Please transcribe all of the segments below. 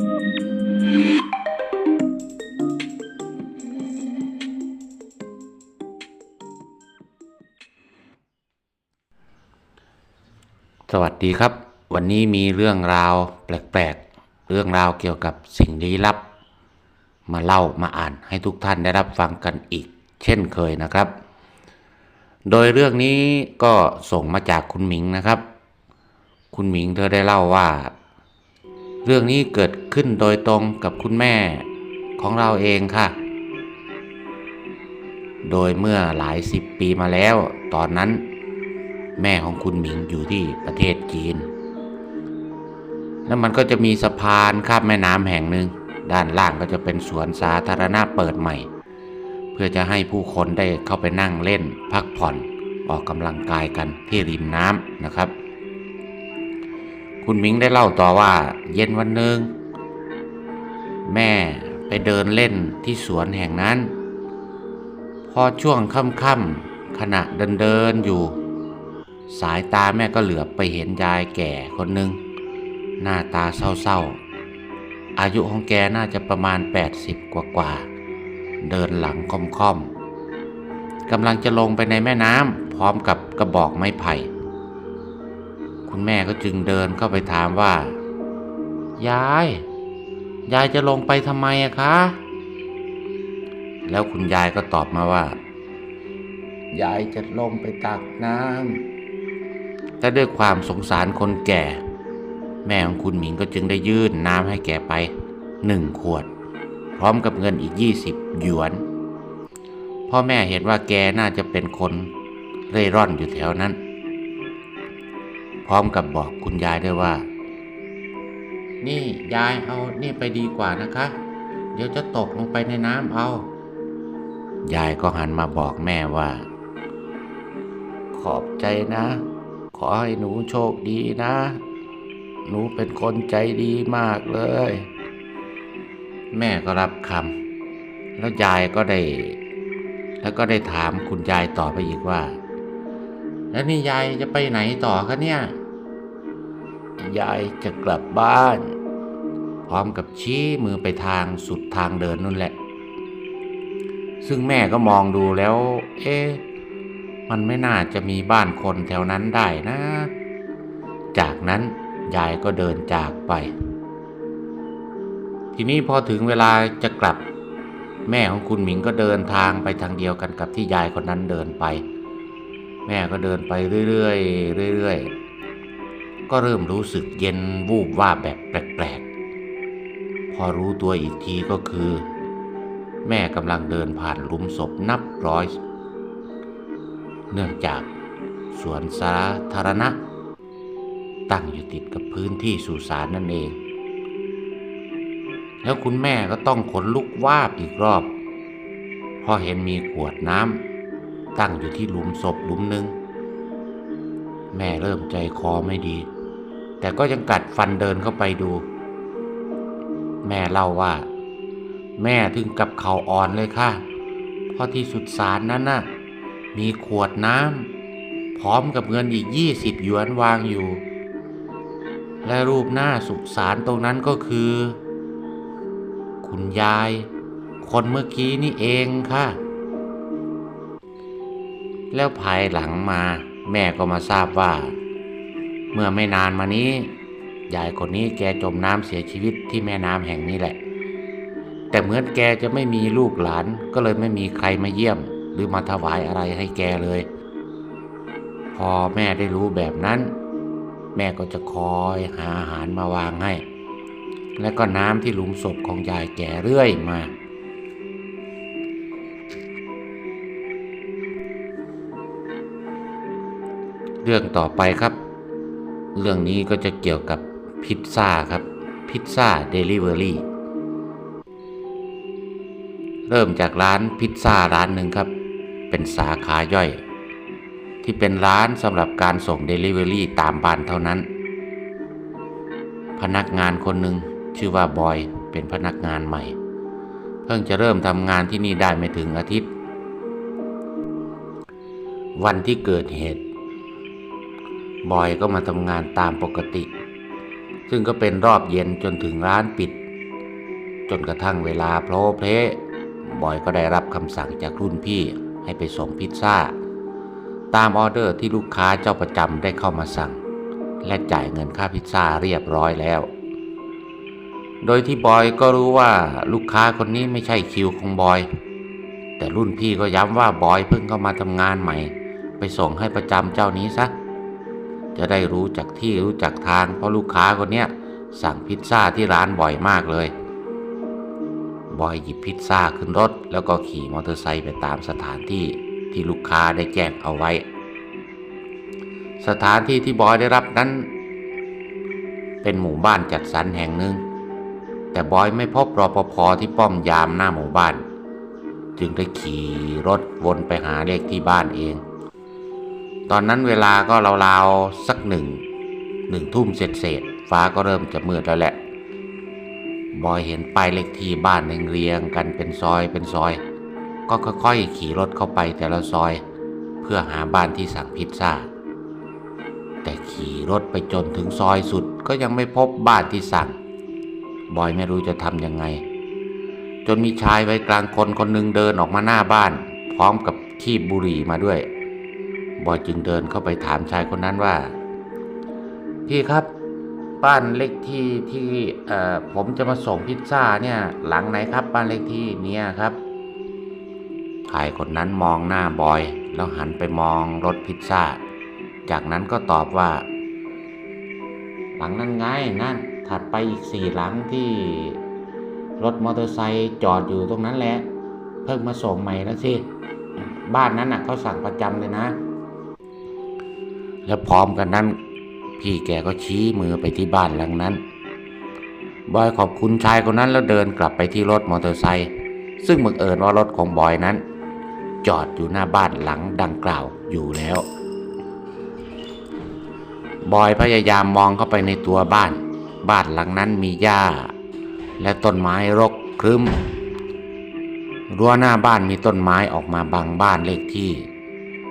สวัสดีครับ วันนี้มีเรื่องราวแปลกๆ เรื่องราวเกี่ยวกับสิ่งลี้ลับ มาเล่ามาอ่านให้ทุกท่านได้รับฟังกันอีก เช่นเคยนะครับ โดยเรื่องนี้ก็ส่งมาจากคุณหมิงนะครับ คุณหมิงเธอได้เล่าว่า เรื่องนี้เกิดขึ้นโดยตรงกับคุณแม่ของเราเองค่ะ โดยเมื่อหลายสิบปีมาแล้ว ตอนนั้น แม่ของคุณหมิงอยู่ที่ประเทศจีน แล้วมันก็จะมีสะพานข้ามแม่น้ำแห่งหนึ่ง ด้านล่างก็จะเป็นสวนสาธารณะเปิดใหม่ เพื่อจะให้ผู้คนได้เข้าไปนั่งเล่นพักผ่อนออกกำลังกายกันที่ริมน้ำนะครับ คุณมิงได้เล่าต่อว่า เย็นวันหนึ่งแม่ไปเดินเล่นที่สวนแห่งนั้น พอช่วงค่ำๆขณะเดินเดินอยู่ สายตาแม่ก็เหลือบไปเห็นยายแก่คนหนึ่งหน้าตาเศร้าๆ อายุของแกน่าจะประมาณ 80 กว่าๆเดินหลังค่อมๆกำลังจะลงไปในแม่น้ำพร้อมกับกระบอกไม้ไผ่ คุณแม่ก็จึงเดินเข้าไปถามว่า ยาย ยายจะลงไปทำไมอะคะ แล้วคุณยายก็ตอบมาว่า ยายจะลงไปตักน้ำแต่ด้วยความสงสารคนแก่ แม่ของคุณหมิงก็จึงได้ยื่นน้ำให้แกไปหนึ่งขวด พร้อมกับเงินอีก 20 หยวนพ่อแม่เห็นว่าแกน่าจะเป็นคนเร่ร่อนอยู่แถวนั้น ร้อมกับบอกคุณยายได้วยว่า นี่ยายเอานี่ไปดีกว่านะคะ เดี๋ยวจะตกลงไปในน้ำเอา ยายก็หันมาบอกแม่ว่า ขอบใจนะ ขอให้หนูโชคดีนะ หนูเป็นคนใจดีมากเลย แม่ก็รับคำแล้วยายก็ได้ แล้วก็ได้ถามคุณยายต่อไปอีกว่าแล้วนี่ยายจะไปไหนต่อคะเนี่ย ยายจะกลับบ้าน พร้อมกับชี้มือไปทางสุดทางเดินนั่นแหละ ซึ่งแม่ก็มองดูแล้ว เอ๊ะมันไม่น่าจะมีบ้านคนแถวนั้นได้นะ จากนั้นยายก็เดินจากไป ทีนี้พอถึงเวลาจะกลับ แม่ของคุณหมิงก็เดินทางไปทางเดียวกันกับที่ยายคนนั้นเดินไป แม่ก็เดินไปเรื่อยๆเรื่อยๆ ก็เริ่มรู้สึกเย็นวูบว่าแบบแปลกๆ พอรู้ตัวอีกทีก็คือ แม่กำลังเดินผ่านหลุมศพนับร้อย เนื่องจากสวนสาธารณะ ตั้งอยู่ติดกับพื้นที่สุสานนั่นเอง แล้วคุณแม่ก็ต้องขนลุกวาบอีกรอบเพราะเห็นมีขวดน้ำตั้งอยู่ที่หลุมศพหลุมหนึ่งแม่เริ่มใจคอไม่ดี แต่ก็ยังกัดฟันเดินเข้าไปดู แม่เล่าว่า แม่ถึงกับเข่าอ่อนเลยค่ะ เพราะที่สุดสารนั้นน่ะ มีขวดน้ำพร้อมกับเงินอีกยี่สิบหยวนวางอยู่ และรูปหน้าสุสานตรงนั้นก็คือ คุณยาย คนเมื่อกี้นี่เองค่ะ แล้วภายหลังมาแม่ก็มาทราบว่า เมื่อไม่นานมานี้ยายคนนี้แกจมน้ำเสียชีวิตที่แม่น้ำแห่งนี้แหละ แต่เหมือนแกจะไม่มีลูกหลานก็เลยไม่มีใครมาเยี่ยม หรือมาถวายอะไรให้แกเลย พอแม่ได้รู้แบบนั้น แม่ก็จะคอยหาอาหารมาวางให้ และก็น้ำที่หลุมศพของยายแก่เรื่อยมาเรื่องต่อไปครับ เรื่องนี้ก็จะเกี่ยวกับพิซซ่าครับ พิซซ่าเดลิเวอรี่เริ่มจากร้านพิซซ่าร้านหนึ่งครับ เป็นสาขาย่อย ที่เป็นร้านสำหรับการส่งเดลิเวอรี่ตามบ้านเท่านั้น พนักงานคนหนึ่งชื่อว่าบอยเป็นพนักงานใหม่ เพิ่งจะเริ่มทำงานที่นี่ได้ไม่ถึงอาทิตย์ วันที่เกิดเหตุ บอยก็มาทำงานตามปกติ ซึ่งก็เป็นรอบเย็นจนถึงร้านปิด จนกระทั่งเวลาโพลเพลบอยก็ได้รับคำสั่งจากรุ่นพี่ให้ไปส่งพิซซ่า ตามออเดอร์ที่ลูกค้าเจ้าประจำได้เข้ามาสั่ง และจ่ายเงินค่าพิซซ่าเรียบร้อยแล้ว โดยที่บอยก็รู้ว่าลูกค้าคนนี้ไม่ใช่คิวของบอย แต่รุ่นพี่ก็ย้ำว่าบอยเพิ่งเข้ามาทำงานใหม่ ไปส่งให้ประจำเจ้านี้ซะ จะได้รู้จักที่รู้จักทาง เพราะลูกค้าคนเนี้ยสั่งพิซซ่าที่ร้านบ่อยมากเลย บอยหยิบพิซซ่าขึ้นรถ แล้วก็ขี่มอเตอร์ไซค์ไปตามสถานที่ที่ลูกค้าได้แจ้งเอาไว้ สถานที่ที่บอยได้รับนั้น เป็นหมู่บ้านจัดสรรแห่งหนึ่ง แต่บอยไม่พบรอปภที่ป้อมยามหน้าหมู่บ้าน จึงได้ขี่รถวนไปหาเลขที่บ้านเอง ตอนนั้นเวลาก็ราวๆสักหนึ่งหนึ่งทุ่มเศษๆฟ้าก็เริ่มจะมืดแล้วแหละ บอยเห็นป้ายเลขที่บ้านเรียงกันเป็นซอยเป็นซอย ก็ค่อยๆขี่รถเข้าไปแต่ละซอย เพื่อหาบ้านที่สั่งพิซซ่า แต่ขี่รถไปจนถึงซอยสุดก็ยังไม่พบบ้านที่สั่ง บอยไม่รู้จะทำยังไง จนมีชายวัยกลางคนคนหนึ่งเดินออกมาหน้าบ้าน พร้อมกับขีบบุหรี่มาด้วย บอยจึงเดินเข้าไปถามชายคนนั้นว่า พี่ครับ บ้านเลขที่ที่ผมจะมาส่งพิซซ่าเนี่ย หลังไหนครับ บ้านเลขที่เนี้ยครับชายคนนั้นมองหน้าบอย แล้วหันไปมองรถพิซซ่า จากนั้นก็ตอบว่า หลังนั้นไงนั่นถัดไปอีกสี่หลังที่รถมอเตอร์ไซค์จอดอยู่ตรงนั้นแหละ เพิ่งมาส่งใหม่แล้วสิ บ้านนั้นน่ะเขาสั่งประจำเลยนะ แล้วพร้อมกันนั้น พี่แกก็ชี้มือไปที่บ้านหลังนั้น บอยขอบคุณชายคนนั้นแล้วเดินกลับไปที่รถมอเตอร์ไซค์ซึ่งบังเอิญว่ารถของบอยนั้น จอดอยู่หน้าบ้านหลังดังกล่าวอยู่แล้ว บอยพยายามมองเข้าไปในตัวบ้าน บ้านหลังนั้นมีหญ้า และต้นไม้รกครึ้มรั้วหน้าบ้านมีต้นไม้ออกมาบังบ้านเลขที่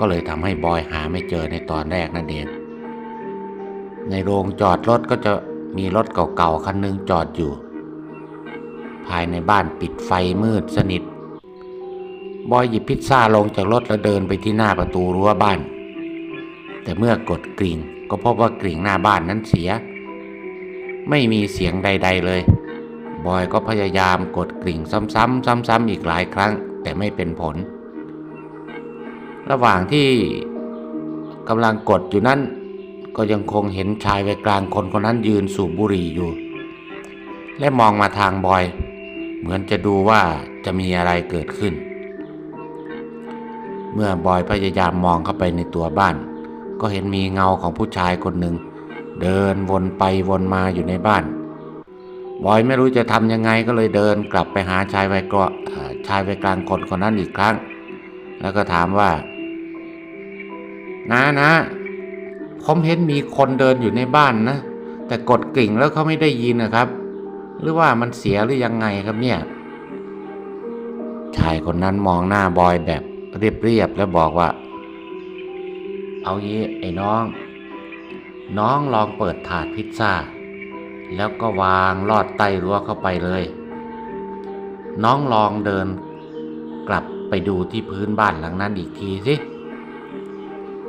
ก็เลยทำให้บอยหาไม่เจอในตอนแรกนั่นเอง ในโรงจอดรถก็จะมีรถเก่าๆคันหนึงจอดอยู่ ภายในบ้านปิดไฟมืดสนิท บอยหยิบพิซซ่าลงจากรถแล้วเดินไปที่หน้าประตูรั้วบ้าน แต่เมื่อกดกริ่งก็พบว่ากริ่งหน้าบ้านนั้นเสีย ไม่มีเสียงใด ๆเลย บอยก็พยายามกดกริ่งซ้ำๆซ้ำๆอีกหลายครั้ง แต่ไม่เป็นผล ระหว่างที่กำลังกดอยู่นั้น ก็ยังคงเห็นชายวัยกลางคนคนนั้นยืนสูบบุหรี่อยู่ และมองมาทางบอย เหมือนจะดูว่าจะมีอะไรเกิดขึ้น เมื่อบอยพยายามมองเข้าไปในตัวบ้าน ก็เห็นมีเงาของผู้ชายคนหนึ่ง เดินวนไปวนมาอยู่ในบ้าน บอยไม่รู้จะทำยังไงก็เลยเดินกลับไปหาชายวัยกลางชายวัยกลางคนคนนั้นอีกครั้ง แล้วก็ถามว่า นะนะผมเห็นมีคนเดินอยู่ในบ้านนะ แต่กดกริ่งแล้วเขาไม่ได้ยินนะครับ หรือว่ามันเสียหรือยังไงครับเนี่ย ชายคนนั้นมองหน้าบอยแบบเรียบๆแล้วบอกว่า เอางี้ไอ้น้อง น้องลองเปิดถาดพิซซ่า แล้วก็วางลอดใต้รั้วเข้าไปเลย น้องลองเดินกลับไปดูที่พื้นบ้านหลังนั้นอีกทีสิ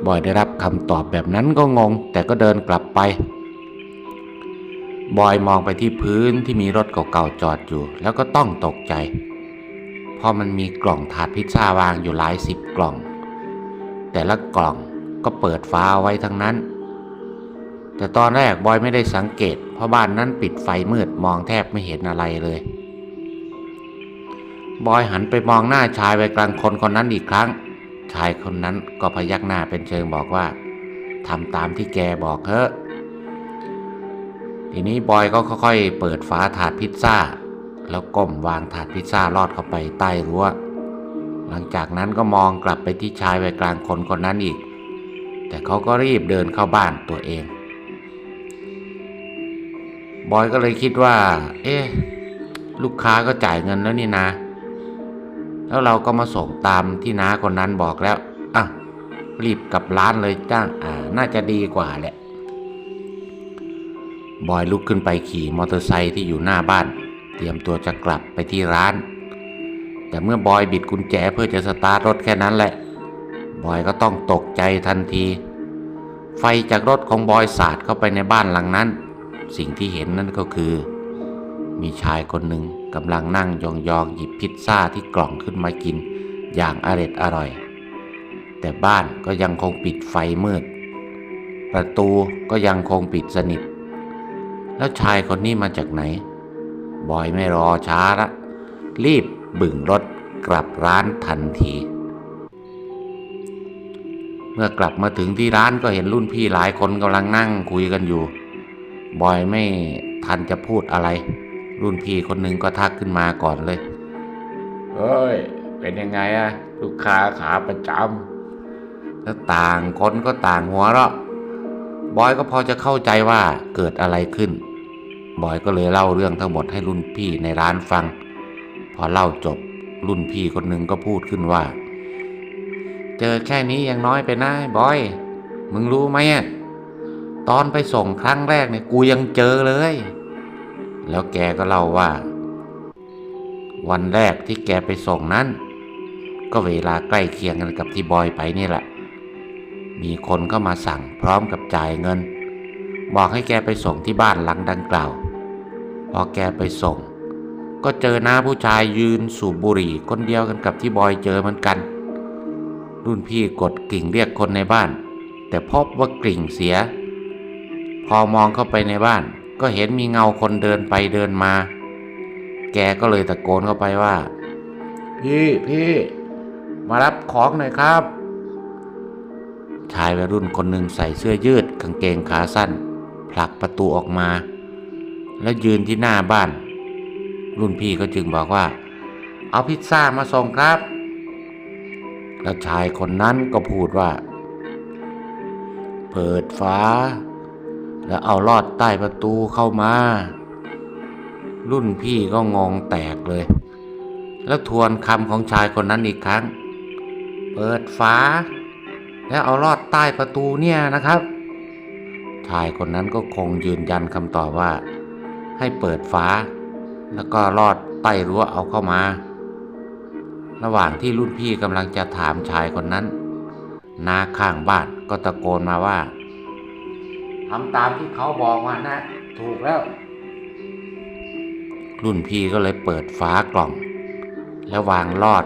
บอยได้รับคำตอบแบบนั้นก็งง แต่ก็เดินกลับไป บอยมองไปที่พื้นที่มีรถเก่าๆจอดอยู่ แล้วก็ต้องตกใจ เพราะมันมีกล่องถาดพิซซ่าวางอยู่หลายสิบกล่อง แต่ละกล่องก็เปิดฟ้าไว้ทั้งนั้น แต่ตอนแรกบอยไม่ได้สังเกต เพราะบ้านนั้นปิดไฟมืดมองแทบไม่เห็นอะไรเลยบอยหันไปมองหน้าชายวัยกลางคนคนนั้นอีกครั้ง ชายคนนั้นก็พยักหน้าเป็นเชิงบอกว่าทำตามที่แกบอกเถอะ ทีนี้บอยก็ค่อยๆ เปิดฝาถาดพิซซ่า แล้วก้มวางถาดพิซซ่าลอดเข้าไปใต้รั้ว หลังจากนั้นก็มองกลับไปที่ชายวัยกลางคนคนนั้นอีก แต่เขาก็รีบเดินเข้าบ้านตัวเอง บอยก็เลยคิดว่า เอ๊ะ ลูกค้าก็จ่ายเงินแล้วนี่นะ แล้วเราก็มาส่งตามที่น้าคนนั้นบอกแล้วอะรีบกลับร้านเลยจ้างอ่าน่าจะดีกว่าแหละ บอยลุกขึ้นไปขี่มอเตอร์ไซค์ที่อยู่หน้าบ้าน เตรียมตัวจะกลับไปที่ร้าน แต่เมื่อบอยบิดกุญแจเพื่อจะสตาร์ทรถแค่นั้นแหละ บอยก็ต้องตกใจทันที ไฟจากรถของบอยสาดเข้าไปในบ้านหลังนั้น สิ่งที่เห็นนั่นก็คือ มีชายคนหนึ่ง กำลังนั่งยองๆหยิบพิซซ่าที่กล่องขึ้นมากิน อย่างอร็ดอร่อย แต่บ้านก็ยังคงปิดไฟมืด ประตูก็ยังคงปิดสนิท แล้วชายคนนี้มาจากไหน บอยไม่รอช้าละรีบบึ่งรถกลับร้านทันที เมื่อกลับมาถึงที่ร้านก็เห็นรุ่นพี่หลายคนกำลังนั่งคุยกันอยู่ บอยไม่ทันจะพูดอะไร รุ่นพี่คนหนึ่งก็ทักขึ้นมาก่อนเลย เฮ้ย เป็นยังไงอะลูกค้าขาประจำแล้วต่างคนก็ต่างหัวเราะบอยก็พอจะเข้าใจว่าเกิดอะไรขึ้น บอยก็เลยเล่าเรื่องทั้งหมดให้รุ่นพี่ในร้านฟัง พอเล่าจบรุ่นพี่คนหนึ่งก็พูดขึ้นว่า เจอแค่นี้ยังน้อยไปนะบอย มึงรู้ไหมอะตอนไปส่งครั้งแรกเนี่ยกูยังเจอเลย แล้วแกก็เล่าว่า วันแรกที่แกไปส่งนั้น ก็เวลาใกล้เคียงกันกับที่บอยไปนี่แหละ มีคนเข้ามาสั่งพร้อมกับจ่ายเงิน บอกให้แกไปส่งที่บ้านหลังดังกล่าว พอแกไปส่ง ก็เจอหน้าผู้ชายยืนสูบบุหรี่คนเดียวกันกับที่บอยเจอเหมือนกัน รุ่นพี่กดกริ่งเรียกคนในบ้าน แต่พบว่ากริ่งเสีย พอมองเข้าไปในบ้าน ก็เห็นมีเงาคนเดินไปเดินมา แกก็เลยตะโกนเข้าไปว่า พี่พี่มารับของหน่อยครับ ชายวัยรุ่นคนหนึ่งใส่เสื้อยืดกางเกงขาสั้น ผลักประตูออกมา แล้วยืนที่หน้าบ้าน รุ่นพี่ก็จึงบอกว่า เอาพิซซ่ามาส่งครับ แล้วชายคนนั้นก็พูดว่า เปิดฝา แล้วเอาลอดใต้ประตูเข้ามา รุ่นพี่ก็งงแตกเลย แล้วทวนคำของชายคนนั้นอีกครั้ง เปิดฝาแล้วเอาลอดใต้ประตูเนี่ยนะครับ ชายคนนั้นก็คงยืนยันคำตอบว่า ให้เปิดฝาแล้วก็ลอดใต้รั้วเอาเข้ามา ระหว่างที่รุ่นพี่กำลังจะถามชายคนนั้น นาข้างบ้านก็ตะโกนมาว่า ทำตามที่เขาบอกมานะ ถูกแล้ว รุ่นพี่ก็เลยเปิดฝากล่อง แล้ววางลอด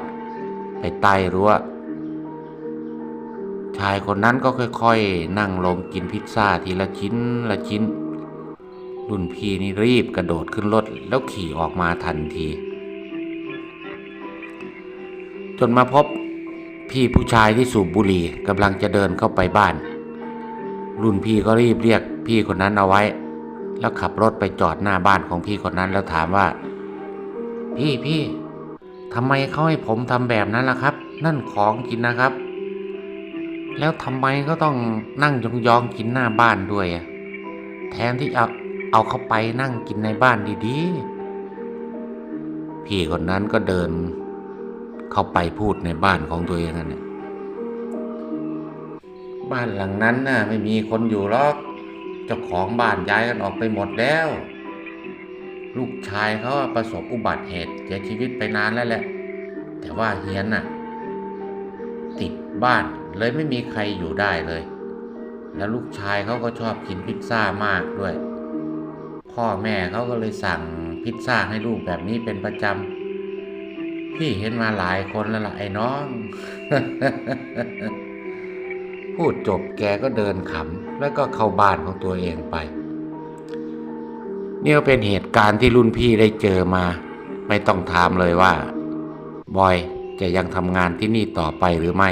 ไปใต้รั้วชายคนนั้นก็ค่อยๆ นั่งลงกินพิซซ่าทีละชิ้นละชิ้น รุ่นพี่นี่รีบกระโดดขึ้นรถแล้วขี่ออกมาทันที จนมาพบพี่ผู้ชายที่สูบบุหรี่กำลังจะเดินเข้าไปบ้าน รุ่นพี่ก็รีบเรียกพี่คนนั้นเอาไว้ แล้วขับรถไปจอดหน้าบ้านของพี่คนนั้นแล้วถามว่า พี่พี่ทำไมเขาให้ผมทำแบบนั้นล่ะครับ นั่นของกินนะครับ แล้วทำไมก็ต้องนั่งยองๆกินหน้าบ้านด้วยอะแทนที่เอาเอาเข้าไปนั่งกินในบ้านดีๆ พี่คนนั้นก็เดิน เข้าไปพูดในบ้านของตัวเองนั่นแหละ บ้านหลังนั้นน่ะไม่มีคนอยู่หรอก เจ้าของบ้านย้ายกันออกไปหมดแล้ว ลูกชายเขาประสบอุบัติเหตุเสียชีวิตไปนานแล้วแหละ แต่ว่าเฮียนน่ะ ติดบ้านเลยไม่มีใครอยู่ได้เลย แล้วลูกชายเขาก็ชอบกินพิซซ่ามากด้วย พ่อแม่เขาก็เลยสั่งพิซซ่าให้ลูกแบบนี้เป็นประจำพี่เห็นมาหลายคนแล้วล่ะไอ้น้อง พูดจบแกก็เดินขำแล้วก็เข้าบ้านของตัวเองไป เนี่ยเป็นเหตุการณ์ที่รุ่นพี่ได้เจอมา ไม่ต้องถามเลยว่า บอยจะยังทำงานที่นี่ต่อไปหรือไม่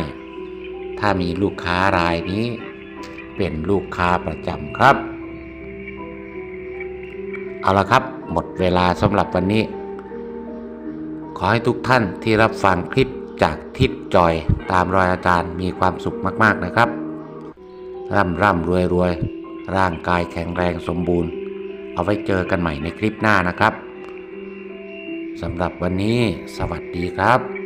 ถ้ามีลูกค้ารายนี้ เป็นลูกค้าประจำครับ เอาละครับ หมดเวลาสำหรับวันนี้ ขอให้ทุกท่านที่รับฟังคลิปจากทิศจอย ตามรอยอาจารย์มีความสุขมากๆนะครับ ร่ำร่ำรวยรวยร่างกายแข็งแรงสมบูรณ์ เอาไว้เจอกันใหม่ในคลิปหน้านะครับสำหรับวันนี้สวัสดีครับ